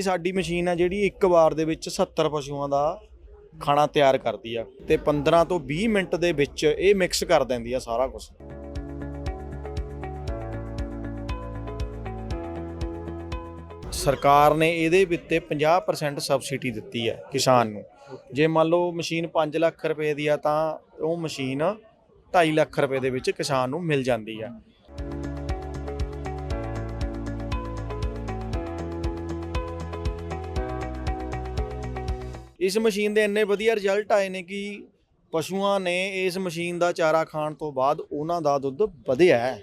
ਇਹ ਸਾਡੀ ਮਸ਼ੀਨ ਆ ਜਿਹੜੀ ਇੱਕ ਵਾਰ ਦੇ ਵਿੱਚ 70 ਪਸ਼ੂਆਂ ਦਾ ਖਾਣਾ ਤਿਆਰ ਕਰਦੀ ਆ ਤੇ 15 ਤੋਂ 20 ਮਿੰਟ ਦੇ ਵਿੱਚ ਇਹ ਮਿਕਸ ਕਰ ਦਿੰਦੀ ਆ ਸਾਰਾ ਕੁਝ ਸਰਕਾਰ ਨੇ ਇਹਦੇ ਉੱਤੇ 50% ਸਬਸਿਡੀ ਦਿੱਤੀ ਹੈ ਕਿਸਾਨ ਨੂੰ। ਜੇ ਮੰਨ ਲਓ ਮਸ਼ੀਨ 5 ਲੱਖ ਰੁਪਏ ਦੀ ਆ ਤਾਂ ਉਹ ਮਸ਼ੀਨ 2.5 ਲੱਖ ਰੁਪਏ ਦੇ ਵਿੱਚ ਕਿਸਾਨ ਨੂੰ ਮਿਲ ਜਾਂਦੀ ਆ। ਇਸ ਮਸ਼ੀਨ ਦੇ ਇੰਨੇ ਵਧੀਆ ਰਿਜ਼ਲਟ ਆਏ ਨੇ ਕਿ ਪਸ਼ੂਆਂ ਨੇ ਇਸ ਮਸ਼ੀਨ ਦਾ ਚਾਰਾ ਖਾਣ ਤੋਂ ਬਾਅਦ ਉਹਨਾਂ ਦਾ ਦੁੱਧ ਵਧਿਆ ਹੈ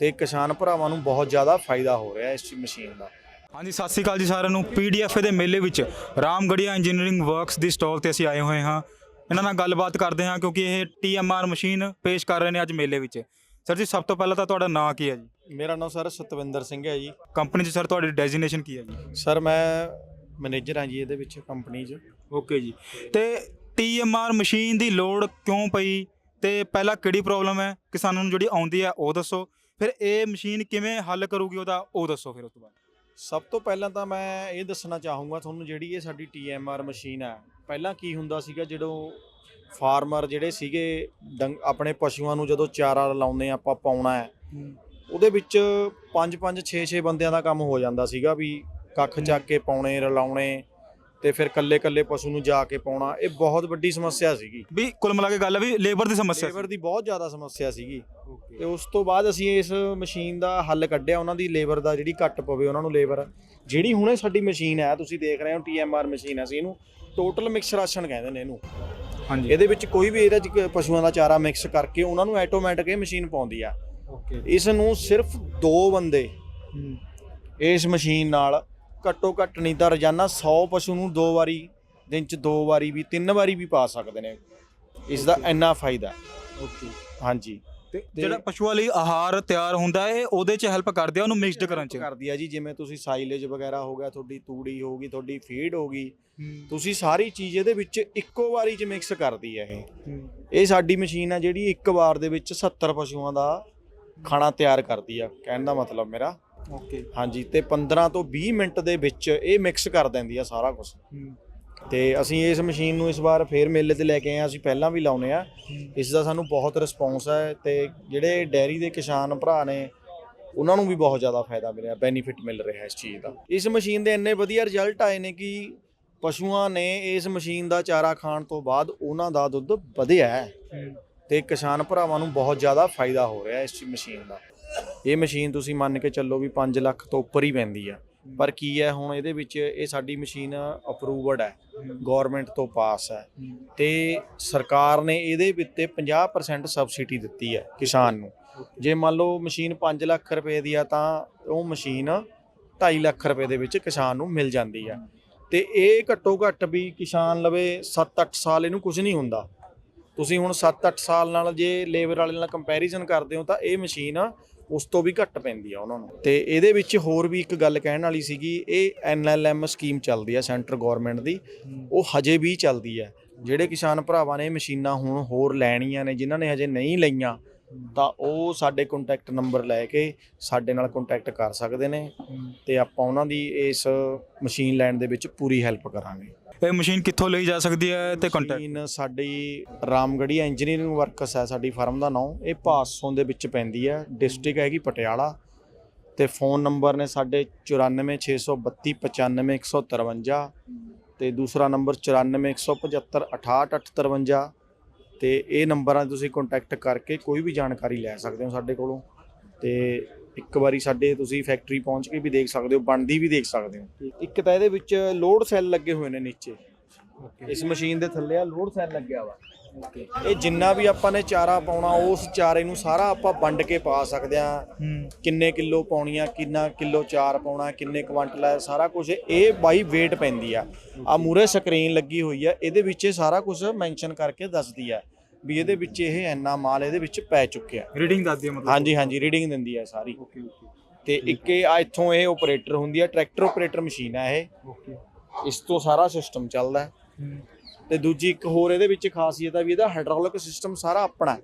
ਤੇ ਕਿਸਾਨ ਭਰਾਵਾਂ ਨੂੰ ਬਹੁਤ ਜ਼ਿਆਦਾ ਫਾਇਦਾ ਹੋ ਰਿਹਾ ਇਸ ਮਸ਼ੀਨ ਦਾ। ਹਾਂਜੀ ਸਤਿ ਸ਼੍ਰੀ ਅਕਾਲ ਜੀ ਸਾਰਿਆਂ ਨੂੰ। ਪੀਡੀਐਫ ਦੇ ਮੇਲੇ ਵਿੱਚ ਰਾਮਗੜੀਆ ਇੰਜੀਨੀਅਰਿੰਗ ਵਰਕਸ ਦੀ ਸਟਾਲ ਤੇ ਅਸੀਂ ਆਏ ਹੋਏ ਹਾਂ। ਇਹਨਾਂ ਨਾਲ ਗੱਲਬਾਤ ਕਰਦੇ ਹਾਂ ਕਿਉਂਕਿ ਇਹ ਟੀਐਮਆਰ ਮਸ਼ੀਨ ਪੇਸ਼ ਕਰ ਰਹੇ ਨੇ ਅੱਜ ਮੇਲੇ ਵਿੱਚ। ਸਰ ਜੀ ਸਭ ਤੋਂ ਪਹਿਲਾਂ ਤਾਂ ਤੁਹਾਡਾ ਨਾਂ ਕੀ ਹੈ ਜੀ? ਮੇਰਾ ਨਾਮ ਸਰ ਸਤਵਿੰਦਰ ਸਿੰਘ ਹੈ ਜੀ। ਕੰਪਨੀ 'ਚ ਸਰ ਤੁਹਾਡੀ ਡੈਜ਼ਿਗਨੇਸ਼ਨ ਕੀ ਹੈ ਜੀ? ਸਰ ਮੈਂ ਮੈਨੇਜਰ ਹਾਂ ਜੀ ਇਹਦੇ ਵਿੱਚ ਕੰਪਨੀ 'ਚ। ਓਕੇ ਜੀ। ਤੇ ਟੀਐਮਆਰ ਮਸ਼ੀਨ ਦੀ ਲੋੜ ਕਿਉਂ ਪਈ? ਤੇ ਪਹਿਲਾਂ ਕਿਹੜੀ ਪ੍ਰੋਬਲਮ ਹੈ? ਕਿਸਾਨਾਂ ਨੂੰ ਜਿਹੜੀ ਆਉਂਦੀ ਹੈ ਉਹ ਦੱਸੋ। ਫਿਰ ਇਹ ਮਸ਼ੀਨ ਕਿਵੇਂ ਹੱਲ ਕਰੂਗੀ ਉਹਦਾ ਉਹ ਦੱਸੋ ਫਿਰ ਉਸ ਤੋਂ ਬਾਅਦ। ਸਭ ਤੋਂ ਪਹਿਲਾਂ ਤਾਂ ਮੈਂ ਇਹ ਦੱਸਣਾ ਚਾਹੂੰਗਾ ਤੁਹਾਨੂੰ ਜਿਹੜੀ ਇਹ ਸਾਡੀ TMR ਮਸ਼ੀਨ ਹੈ। ਪਹਿਲਾਂ ਕੀ ਹੁੰਦਾ ਸੀਗਾ ਜਦੋਂ ਫਾਰਮਰ ਜਿਹੜੇ ਸੀਗੇ ਆਪਣੇ ਪਸ਼ੂਆਂ ਨੂੰ ਜਦੋਂ ਚਾਰਾ ਲਾਉਂਦੇ ਆਪਾਂ ਪਾਉਣਾ ਹੈ ਉਹਦੇ ਵਿੱਚ 5 5 6 6 ਬੰਦਿਆਂ ਦਾ ਕੰਮ ਹੋ ਜਾਂਦਾ ਸੀਗਾ ਵੀ ਕੱਖ ਚੱਕ ਕੇ ਪਾਉਣੇ ਰਲਾਉਣੇ ਤੇ ਫਿਰ ਕੱਲੇ ਕੱਲੇ ਪਸ਼ੂ ਨੂੰ ਜਾ ਕੇ ਪਾਉਣਾ ਇਹ ਬਹੁਤ ਵੱਡੀ ਸਮੱਸਿਆ ਸੀਗੀ। ਵੀ ਕੁੱਲ ਮਿਲਾ ਕੇ ਗੱਲ ਵੀ ਲੇਬਰ ਦੀ ਸਮੱਸਿਆ ਲੇਬਰ ਦੀ ਬਹੁਤ ਜ਼ਿਆਦਾ ਸਮੱਸਿਆ ਸੀਗੀ। ਤੇ ਉਸ ਤੋਂ ਬਾਅਦ ਅਸੀਂ ਇਸ ਮਸ਼ੀਨ ਦਾ ਹੱਲ ਕੱਢਿਆ ਉਹਨਾਂ ਦੀ ਲੇਬਰ ਦਾ ਜਿਹੜੀ ਘੱਟ ਪਵੇ ਉਹਨਾਂ ਨੂੰ ਲੇਬਰ ਜਿਹੜੀ ਹੁਣੇ ਸਾਡੀ ਮਸ਼ੀਨ ਹੈ ਤੁਸੀਂ ਦੇਖ ਰਹੇ ਹੋ TMR ਮਸ਼ੀਨ ਹੈ ਅਸੀਂ ਇਹਨੂੰ ਟੋਟਲ ਮਿਕਸ ਰਾਸ਼ਨ ਕਹਿੰਦੇ ਨੇ ਇਹਨੂੰ। ਹਾਂਜੀ। ਇਹਦੇ ਵਿੱਚ ਕੋਈ ਵੀ ਇਹਦੇ ਚ ਪਸ਼ੂਆਂ ਦਾ ਚਾਰਾ ਮਿਕਸ ਕਰਕੇ ਉਹਨਾਂ ਨੂੰ ਆਟੋਮੈਟਿਕ ਇਹ ਮਸ਼ੀਨ ਪਾਉਂਦੀ ਆ। ਓਕੇ ਇਸ ਨੂੰ ਸਿਰਫ ਦੋ ਬੰਦੇ ਇਸ ਮਸ਼ੀਨ ਨਾਲ ਘੱਟੋ ਘੱਟ ਨਹੀਂ ਤਾਂ ਰੋਜ਼ਾਨਾ 100 ਪਸ਼ੂ ਨੂੰ ਦੋ ਵਾਰੀ ਦਿਨ ਚ ਦੋ ਵਾਰੀ ਵੀ ਤਿੰਨ ਵਾਰੀ ਵੀ ਪਾ ਸਕਦੇ ਨੇ। ਇਸ ਦਾ ਇੰਨਾ ਫਾਇਦਾ ਓਕੇ ਹਾਂਜੀ। ਤੇ ਜਿਹੜਾ ਪਸ਼ੂਆਂ ਲਈ ਆਹਾਰ ਤਿਆਰ ਹੁੰਦਾ ਹੈ ਉਹਦੇ 'ਚ ਹੈਲਪ ਕਰਦੇ ਆ ਉਹਨੂੰ ਮਿਕਸਡ ਕਰਨ 'ਚ? ਕਰਦੀ ਆ ਜੀ ਜਿਵੇਂ ਤੁਸੀਂ ਸਾਈਲੇਜ ਵਗੈਰਾ ਹੋ ਗਿਆ ਤੁਹਾਡੀ ਤੂੜੀ ਹੋ ਗਈ ਤੁਹਾਡੀ ਫੀਡ ਹੋ ਗਈ ਤੁਸੀਂ ਸਾਰੀ ਚੀਜ਼ ਇਹਦੇ ਵਿੱਚ ਇੱਕੋ ਵਾਰੀ ਚ ਮਿਕਸ ਕਰਦੀ ਹੈ ਇਹ। ਇਹ ਸਾਡੀ ਮਸ਼ੀਨ ਆ ਜਿਹੜੀ ਇੱਕ ਵਾਰ ਦੇ ਵਿੱਚ 70 ਪਸ਼ੂਆਂ ਦਾ ਖਾਣਾ ਤਿਆਰ ਕਰਦੀ ਆ। ਕਹਿਣ ਦਾ ਮਤਲਬ ਮੇਰਾ ਓਕੇ। ਹਾਂਜੀ ਤੇ 15 ਤੋਂ 20 ਮਿੰਟ ਦੇ ਵਿੱਚ ਇਹ ਮਿਕਸ ਕਰ ਦਿੰਦੀ ਆ ਸਾਰਾ ਕੁਝ ਤੇ ਅਸੀਂ ਇਸ ਮਸ਼ੀਨ ਨੂੰ ਇਸ ਵਾਰ ਫੇਰ ਮੇਲੇ ਤੇ ਲੈ ਕੇ ਆਏ ਆ ਅਸੀਂ ਪਹਿਲਾਂ ਵੀ ਲਾਉਨੇ ਆ। ਇਸ ਦਾ ਸਾਨੂੰ ਬਹੁਤ ਰਿਸਪੌਂਸ ਹੈ ਤੇ ਜਿਹੜੇ ਡੈਰੀ ਦੇ ਕਿਸਾਨ ਭਰਾ ਨੇ ਉਹਨਾਂ ਨੂੰ ਵੀ ਬਹੁਤ ਜ਼ਿਆਦਾ ਫਾਇਦਾ ਮਿਲਿਆ ਬੈਨੀਫਿਟ ਮਿਲ ਰਿਹਾ ਇਸ ਚੀਜ਼ ਦਾ। ਇਸ ਮਸ਼ੀਨ ਦੇ ਇੰਨੇ ਵਧੀਆ ਰਿਜ਼ਲਟ ਆਏ ਨੇ ਕਿ ਪਸ਼ੂਆਂ ਨੇ ਇਸ ਮਸ਼ੀਨ ਦਾ ਚਾਰਾ ਖਾਣ ਤੋਂ ਬਾਅਦ ਉਹਨਾਂ ਦਾ ਦੁੱਧ ਵਧਿਆ ਹੈ। ਤੇ ਕਿਸਾਨ ਭਰਾਵਾਂ ਨੂੰ ਬਹੁਤ ਜ਼ਿਆਦਾ ਫਾਇਦਾ ਹੋ ਰਿਹਾ ਇਸ ਮਸ਼ੀਨ ਦਾ। ਇਹ ਮਸ਼ੀਨ ਤੁਸੀਂ ਮੰਨ ਕੇ ਚੱਲੋ ਵੀ 5 ਲੱਖ ਤੋਂ ਉੱਪਰ ਹੀ ਪੈਂਦੀ ਆ। ਪਰ ਕੀ ਹੈ, ਹੁਣ ਇਹਦੇ ਵਿੱਚ ਇਹ ਸਾਡੀ ਮਸ਼ੀਨ ਅਪਰੂਵਡ ਹੈ ਗਵਰਨਮੈਂਟ ਤੋਂ ਪਾਸ ਹੈ। ਤੇ ਸਰਕਾਰ ਨੇ ਇਹਦੇ ਵਿੱਚ 50% ਸਬਸਿਡੀ ਦਿੱਤੀ ਹੈ ਕਿਸਾਨ ਨੂੰ। ਜੇ ਮੰਨ ਲਓ ਮਸ਼ੀਨ 5 ਲੱਖ ਰੁਪਏ ਦੀ ਆ, ਤਾਂ ਉਹ ਮਸ਼ੀਨ 2.5 ਲੱਖ ਰੁਪਏ ਦੇ ਵਿੱਚ ਕਿਸਾਨ ਨੂੰ ਮਿਲ ਜਾਂਦੀ ਆ। ਤੇ ਇਹ ਘੱਟੋ ਘੱਟ ਵੀ ਕਿਸਾਨ ਲਵੇ 7-8 ਸਾਲ ਇਹਨੂੰ ਕੁਝ ਨਹੀਂ ਹੁੰਦਾ। ਤੁਸੀਂ ਹੁਣ 7-8 ਸਾਲ ਨਾਲ ਜੇ ਲੇਬਰ ਵਾਲੇ ਨਾਲ ਕੰਪੈਰੀਜ਼ਨ ਕਰਦੇ ਹੋ, ਤਾਂ ਇਹ ਮਸ਼ੀਨ ਉਸ ਤੋਂ ਵੀ ਘੱਟ ਪੈਂਦੀ ਆ ਉਹਨਾਂ ਨੂੰ। ਤੇ ਇਹਦੇ ਵਿੱਚ ਹੋਰ ਵੀ ਇੱਕ ਗੱਲ ਕਹਿਣ ਵਾਲੀ ਸੀਗੀ, ਇਹ ਐਨਐਲਐਮ ਸਕੀਮ ਚੱਲਦੀ ਆ ਸੈਂਟਰ ਗਵਰਨਮੈਂਟ ਦੀ। ਉਹ ਹਜੇ ਵੀ ਚੱਲਦੀ ਹੈ ਜਿਹੜੇ ਕਿਸਾਨ ਭਰਾਵਾਂ ਨੇ ਮਸ਼ੀਨਾਂ ਹੁਣ ਹੋਰ ਲੈਣੀਆਂ ਨੇ, ਜਿਨ੍ਹਾਂ ਨੇ ਹਜੇ ਨਹੀਂ ਲਈਆਂ, ਤਾਂ ਉਹ ਸਾਡੇ ਕੰਟੈਕਟ ਨੰਬਰ ਲੈ ਕੇ ਸਾਡੇ ਨਾਲ ਕੰਟੈਕਟ ਕਰ ਸਕਦੇ ਨੇ। ਤੇ ਆਪਾਂ ਉਹਨਾਂ ਦੀ ਇਸ ਮਸ਼ੀਨ ਲੈਣ ਦੇ ਵਿੱਚ ਪੂਰੀ ਹੈਲਪ ਕਰਾਂਗੇ। ਇਹ ਮਸ਼ੀਨ ਕਿੱਥੋਂ ਲਈ ਜਾ ਸਕਦੀ ਹੈ ਤੇ ਕੰਟੈਕਟ ਮਸ਼ੀਨ ਸਾਡੀ ਰਾਮਗੜੀ ਇੰਜੀਨੀਅਰਿੰਗ ਵਰਕਸ ਹੈ ਸਾਡੀ ਫਰਮ ਦਾ ਨਾਮ। ਇਹ ਪਾਸੋਂ ਦੇ ਵਿੱਚ ਪੈਂਦੀ ਹੈ ਡਿਸਟ੍ਰਿਕਟ ਹੈਗੀ ਪਟਿਆਲਾ। ਤੇ ਫੋਨ ਨੰਬਰ ਨੇ ਸਾਡੇ 9462395153 ਤੇ ਦੂਸਰਾ ਨੰਬਰ 9417568853 ਤੇ ਇਹ ਨੰਬਰਾਂ 'ਤੇ ਤੁਸੀਂ ਕੰਟੈਕਟ ਕਰਕੇ ਕੋਈ ਵੀ ਜਾਣਕਾਰੀ ਲੈ ਸਕਦੇ ਹੋ ਸਾਡੇ ਕੋਲੋਂ। ਤੇ ਇੱਕ ਵਾਰੀ ਸਾਡੇ ਤੁਸੀਂ ਫੈਕਟਰੀ ਪਹੁੰਚ ਕੇ ਵੀ ਦੇਖ ਸਕਦੇ ਹੋ ਬਣਦੀ ਵੀ ਦੇਖ ਸਕਦੇ ਹੋ। ਇੱਕ ਤਾਂ ਇਹਦੇ ਵਿੱਚ ਲੋਡ ਸੈੱਲ ਲੱਗੇ ਹੋਏ ਨੇ ਨੀਚੇ। ਇਸ ਮਸ਼ੀਨ ਦੇ ਥੱਲੇ ਆ ਲੋਡ ਸੈੱਲ ਲੱਗਿਆ ਵਾ। ਇਹ ਜਿੰਨਾ ਵੀ ਆਪਾਂ ਨੇ ਚਾਰਾ ਪਾਉਣਾ ਉਸ ਚਾਰੇ ਨੂੰ ਸਾਰਾ ਆਪਾਂ ਵੰਡ ਕੇ ਪਾ ਸਕਦੇ ਆ। ਕਿੰਨੇ ਕਿਲੋ ਪਾਉਣੀਆਂ ਕਿੰਨਾ ਕਿਲੋ ਚਾਰ ਪਾਉਣਾ ਕਿੰਨੇ ਕੁਆਂਟਲ ਹੈ ਸਾਰਾ ਕੁਝ ਇਹ ਬਾਈ weight ਪੈਂਦੀ ਆ। ਆ ਮੂਰੇ ਸਕਰੀਨ ਲੱਗੀ ਹੋਈ ਆ ਇਹਦੇ ਵਿੱਚ ਇਹ ਸਾਰਾ ਕੁਝ ਮੈਂਸ਼ਨ ਕਰਕੇ ਦੱਸਦੀ ਆ। ਵੀ ਇਹਦੇ ਵਿੱਚ ਇਹ ਇੰਨਾ ਮਾਲ ਇਹਦੇ ਵਿੱਚ ਪੈ ਚੁੱਕਿਆ। ਰੀਡਿੰਗ ਦੱਸਦੀ ਹੈ ਮਤਲਬ। ਹਾਂਜੀ ਹਾਂਜੀ ਰੀਡਿੰਗ ਦਿੰਦੀ ਆ ਸਾਰੀ। ਓਕੇ ਓਕੇ ਤੇ ਇੱਕ ਇਹ ਆ ਇੱਥੋਂ ਇਹ ਆਪਰੇਟਰ ਹੁੰਦੀ ਆ ਟਰੈਕਟਰ ਆਪਰੇਟਰ ਮਸ਼ੀਨ ਆ ਇਹ। ਓਕੇ ਇਸ ਤੋਂ ਸਾਰਾ ਸਿਸਟਮ ਚੱਲਦਾ। ਹੈ। ਤੇ ਦੂਜੀ ਇੱਕ ਹੋਰ ਇਹਦੇ ਵਿੱਚ ਖਾਸੀਅਤ ਆ ਵੀ ਇਹਦਾ ਹਾਈਡ੍ਰੋਲਿਕ ਸਿਸਟਮ ਸਾਰਾ ਆਪਣਾ ਹੈ।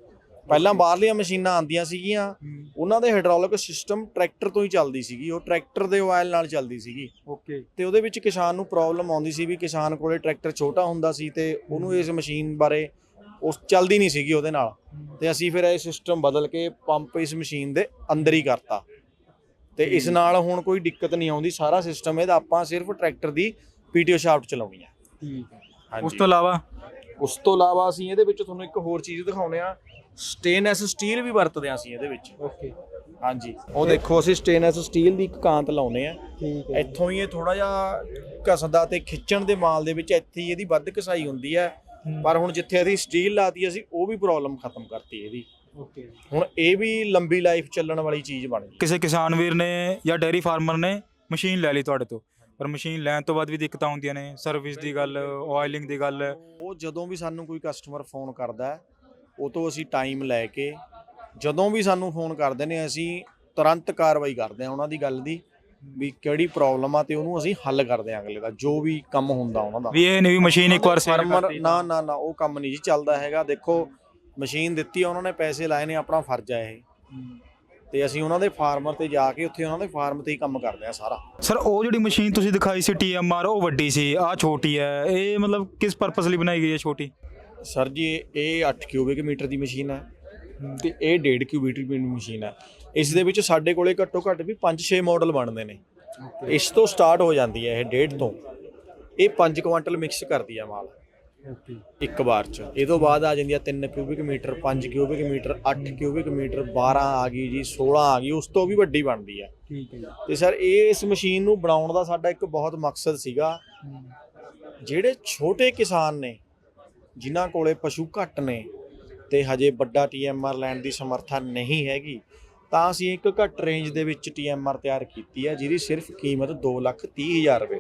ਪਹਿਲਾਂ ਬਾਹਰਲੀਆਂ ਮਸ਼ੀਨਾਂ ਆਉਂਦੀਆਂ ਸੀਗੀਆਂ ਉਹਨਾਂ ਦੇ ਹਾਈਡ੍ਰੋਲਿਕ ਸਿਸਟਮ ਟਰੈਕਟਰ ਤੋਂ ਹੀ ਚੱਲਦੀ ਸੀਗੀ। ਉਹ ਟਰੈਕਟਰ ਦੇ ਆਇਲ ਨਾਲ ਚੱਲਦੀ ਸੀਗੀ। ਓਕੇ ਤੇ ਉਹਦੇ ਵਿੱਚ ਕਿਸਾਨ ਨੂੰ ਪ੍ਰੋਬਲਮ ਆਉਂਦੀ ਸੀ ਵੀ ਕਿਸਾਨ ਕੋਲੇ ਟਰੈਕਟਰ ਛੋਟਾ ਹੁੰਦਾ ਸੀ ਤੇ ਉਹਨੂੰ ਇਸ ਮਸ਼ੀਨ ਬਾਰੇ ਉਸ ਚੱਲਦੀ ਨਹੀਂ ਸੀਗੀ ਉਹਦੇ ਨਾਲ। ਤੇ ਅਸੀਂ ਫਿਰ ਇਹ ਸਿਸਟਮ ਬਦਲ ਕੇ ਪੰਪ ਇਸ ਮਸ਼ੀਨ ਦੇ ਅੰਦਰ ਹੀ ਕਰਤਾ। ਤੇ ਇਸ ਨਾਲ ਹੁਣ ਕੋਈ ਦਿੱਕਤ ਨਹੀਂ ਆਉਂਦੀ। ਸਾਰਾ ਸਿਸਟਮ ਇਹਦਾ ਆਪਾਂ ਸਿਰਫ ਟਰੈਕਟਰ ਦੀ ਪੀਟੀਓ ਸ਼ਾਫਟ ਚਲਾਉਣੀ ਹੈ। ਠੀਕ ਹੈ। ਉਸ ਤੋਂ ਇਲਾਵਾ? ਉਸ ਤੋਂ ਇਲਾਵਾ ਅਸੀਂ ਇਹਦੇ ਵਿੱਚ ਤੁਹਾਨੂੰ ਇੱਕ ਹੋਰ ਚੀਜ਼ ਦਿਖਾਉਨੇ ਆ ਸਟੇਨਲੈਸ ਸਟੀਲ ਵੀ ਵਰਤਦੇ ਆ ਅਸੀਂ ਇਹਦੇ ਵਿੱਚ। ਓਕੇ। ਹਾਂਜੀ। ਉਹ ਦੇਖੋ ਅਸੀਂ ਸਟੇਨਲੈਸ ਸਟੀਲ ਦੀ ਇੱਕ ਕਾਂਤ ਲਾਉਨੇ ਆ ਠੀਕ ਇੱਥੋਂ ਹੀ ਇਹ ਥੋੜਾ ਜਿਹਾ ਘਸਦਾ ਤੇ ਖਿੱਚਣ ਦੇ ਮਾਲ ਦੇ ਵਿੱਚ ਇੱਥੇ ਹੀ ਇਹਦੀ ਵੱਧ ਕਸਾਈ ਹੁੰਦੀ ਹੈ। ਪਰ ਹੁਣ ਜਿੱਥੇ ਅਸੀਂ ਸਟੀਲ ਲਾਤੀ ਅਸੀਂ ਉਹ ਵੀ ਪ੍ਰੋਬਲਮ ਖਤਮ ਕਰਤੀ ਇਹਦੀ। ਓਕੇ ਹੁਣ ਇਹ ਵੀ ਲੰਬੀ ਲਾਈਫ ਚੱਲਣ ਵਾਲੀ ਚੀਜ਼ ਬਣ ਗਈ। ਕਿਸੇ ਕਿਸਾਨ ਵੀਰ ਨੇ ਜਾਂ ਡੇਅਰੀ ਫਾਰਮਰ ਨੇ ਮਸ਼ੀਨ ਲੈ ਲਈ ਤੁਹਾਡੇ ਤੋਂ। ਪਰ ਮਸ਼ੀਨ ਲੈਣ ਤੋਂ ਬਾਅਦ ਵੀ ਦਿੱਕਤਾਂ ਆਉਂਦੀਆਂ ਨੇ ਸਰਵਿਸ ਦੀ ਗੱਲ ਆਇਲਿੰਗ ਦੀ ਗੱਲ। ਉਹ ਜਦੋਂ ਵੀ ਸਾਨੂੰ ਕੋਈ ਕਸਟਮਰ ਫੋਨ ਕਰਦਾ ਹੈ, ਉਹ ਤੋਂ ਅਸੀਂ ਟਾਈਮ ਲੈ ਕੇ ਜਦੋਂ ਵੀ ਸਾਨੂੰ ਫੋਨ ਕਰਦੇ ਨੇ ਅਸੀਂ ਤੁਰੰਤ ਕਾਰਵਾਈ ਕਰਦੇ ਹਾਂ ਉਹਨਾਂ ਦੀ ਗੱਲ ਦੀ। ਵੀ ਕਿਹੜੀ ਪ੍ਰੋਬਲਮ ਆ ਤੇ ਉਹਨੂੰ ਅਸੀਂ ਹੱਲ ਕਰਦੇ ਹਾਂ ਅਗਲੇ ਦਾ ਜੋ ਵੀ ਕੰਮ ਹੁੰਦਾ ਉਹਨਾਂ ਦਾ। ਵੀ ਇਹ ਨਹੀਂ ਵੀ ਮਸ਼ੀਨ ਇੱਕ ਵਾਰ ਸੇਲ ਫਾਰਮਰ ਕਰਤੀ। ਨਾ ਨਾ ਨਾ ਉਹ ਕੰਮ ਨਹੀਂ ਜੀ ਚੱਲਦਾ ਹੈਗਾ। ਦੇਖੋ ਮਸ਼ੀਨ ਦਿੱਤੀ ਆ ਉਹਨਾਂ ਨੇ ਪੈਸੇ ਲਾਏ ਨੇ ਆਪਣਾ ਫਰਜ਼ ਆ ਇਹ। ਤੇ ਅਸੀਂ ਉਹਨਾਂ ਦੇ ਫਾਰਮਰ ਤੇ ਜਾ ਕੇ ਉੱਥੇ ਉਹਨਾਂ ਦੇ ਫਾਰਮ ਤੇ ਹੀ ਕੰਮ ਕਰਦੇ ਆ ਸਾਰਾ। ਸਰ ਉਹ ਜਿਹੜੀ ਮਸ਼ੀਨ ਤੁਸੀਂ ਦਿਖਾਈ ਸੀ ਟੀਐਮਆਰ ਉਹ ਵੱਡੀ ਸੀ ਆ ਛੋਟੀ ਹੈ। ਇਹ ਮਤਲਬ ਕਿਸ ਪਰਪਸ ਲਈ ਬਣਾਈ ਗਈ ਹੈ ਛੋਟੀ? ਸਰ ਜੀ ਇਹ- ਇਹ 8 ਕਿਊਬਿਕ ਮੀਟਰ ਦੀ ਮਸ਼ੀਨ ਹੈ। ਤੇ ਇਹ 1.5 ਕਿਊਬਿਕ ਦੀ ਮਸ਼ੀਨ ਹੈ ਇਸ ਦੇ ਵਿੱਚ ਸਾਡੇ ਕੋਲੇ ਘੱਟੋ ਘੱਟ ਵੀ 5-6 ਮਾਡਲ ਬਣਦੇ ਨੇ। ਇਸ ਤੋਂ ਸਟਾਰਟ ਹੋ ਜਾਂਦੀ ਹੈ ਇਹ 1.5 ਤੋਂ। ਇਹ 5 ਕੁਆਂਟਲ ਮਿਕਸ ਕਰਦੀ ਹੈ ਮਾਲ। ਇੱਕ ਵਾਰ ਚ। ਇਹ ਤੋਂ ਬਾਅਦ ਆ ਜਾਂਦੀ ਆ 3 cubic metre 5 cubic metre 8 cubic metre 12 ਆ ਗਈ ਜੀ 16 ਆ ਗਈ ਉਸ ਤੋਂ ਵੀ ਵੱਡੀ ਬਣਦੀ ਆ। ਠੀਕ ਹੈ ਤੇ ਸਰ ਇਹ ਇਸ ਮਸ਼ੀਨ ਨੂੰ ਬਣਾਉਣ ਦਾ ਸਾਡਾ ਇੱਕ ਬਹੁਤ ਮਕਸਦ ਸੀਗਾ। ਜਿਹੜੇ ਛੋਟੇ ਕਿਸਾਨ ਨੇ ਜਿਨ੍ਹਾਂ ਕੋਲੇ ਪਸ਼ੂ ਘੱਟ ਨੇ ਤੇ ਹਜੇ ਵੱਡਾ ਟੀਐਮਆਰ ਲੈਣ ਦੀ ਸਮਰੱਥਾ ਨਹੀਂ ਹੈਗੀ ਤਾਂ ਅਸੀਂ ਇੱਕ ਘੱਟ ਰੇਂਜ ਦੇ ਵਿੱਚ ਟੀਐਮਆਰ ਤਿਆਰ ਕੀਤੀ ਹੈ ਜਿਹਦੀ ਸਿਰਫ ਕੀਮਤ 2,30,000 ਰੁਪਏ।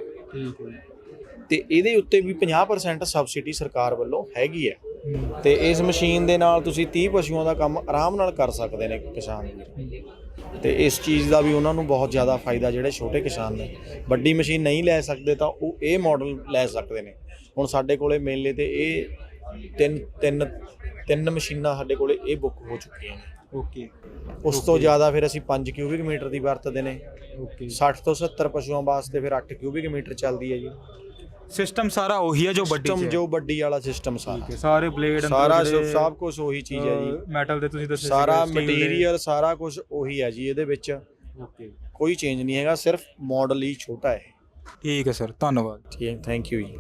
ਤੇ ਇਹਦੇ ਉੱਤੇ ਵੀ 50% ਸਬਸਿਡੀ ਸਰਕਾਰ ਵੱਲੋਂ ਹੈਗੀ ਹੈ। ਤੇ ਇਸ ਮਸ਼ੀਨ ਦੇ ਨਾਲ ਤੁਸੀਂ 30 ਪਸ਼ੂਆਂ ਦਾ ਕੰਮ ਆਰਾਮ ਨਾਲ ਕਰ ਸਕਦੇ ਨੇ ਕਿਸਾਨ ਵੀਰ। ਤੇ ਇਸ ਚੀਜ਼ ਦਾ ਵੀ ਉਹਨਾਂ ਨੂੰ ਬਹੁਤ ਜ਼ਿਆਦਾ ਫਾਇਦਾ ਜਿਹੜੇ ਛੋਟੇ ਕਿਸਾਨ ਨੇ। ਵੱਡੀ ਮਸ਼ੀਨ ਨਹੀਂ ਲੈ ਸਕਦੇ ਤਾਂ ਉਹ ਇਹ ਮਾਡਲ ਲੈ ਸਕਦੇ ਨੇ। ਹੁਣ ਸਾਡੇ ਕੋਲੇ ਮੇਲੇ ਤੇ ਇਹ ਤਿੰਨ ਤਿੰਨ ਤਿੰਨ ਮਸ਼ੀਨਾਂ ਸਾਡੇ ਕੋਲੇ ਇਹ ਬੁੱਕ ਹੋ ਚੁੱਕੀਆਂ ਨੇ। ਓਕੇ। ਉਸ ਤੋਂ ਜ਼ਿਆਦਾ ਫਿਰ ਅਸੀਂ 5 ਕਿਊਬਿਕ ਮੀਟਰ ਦੀ ਵਰਤਦੇ ਨੇ। ਓਕੇ। 60 ਤੋਂ 70 ਪਸ਼ੂਆਂ ਵਾਸਤੇ ਫਿਰ 8 ਕਿਊਬਿਕ ਮੀਟਰ ਚੱਲਦੀ ਹੈ ਜੀ। ਸਿਸਟਮ ਸਾਰਾ ਉਹੀ ਹੈ ਜੋ ਵੱਡੀ ਸਿਸਟਮ। ਜੋ ਵੱਡੀ ਵਾਲਾ ਸਿਸਟਮ ਸਾਰਾ। ਠੀਕ ਹੈ ਸਾਰੇ ਬਲੇਡ ਸਾਰਾ ਸਭ ਕੁਝ ਉਹੀ ਚੀਜ਼ ਹੈ ਜੀ। ਮੈਟਲ ਦੇ ਤੁਸੀਂ ਦੱਸਿਆ ਸਾਰਾ। ਮਟੀਰੀਅਲ ਸਾਰਾ ਕੁਝ ਉਹੀ ਹੈ ਜੀ ਇਹਦੇ ਵਿੱਚ। ਓਕੇ। ਕੋਈ ਚੇਂਜ ਨਹੀਂ ਹੈਗਾ ਸਿਰਫ ਮਾਡਲ ਹੀ ਛੋਟਾ ਹੈ। ਠੀਕ ਹੈ ਸਰ ਧੰਨਵਾਦ। ਠੀਕ ਥੈਂਕ ਯੂ ਜੀ।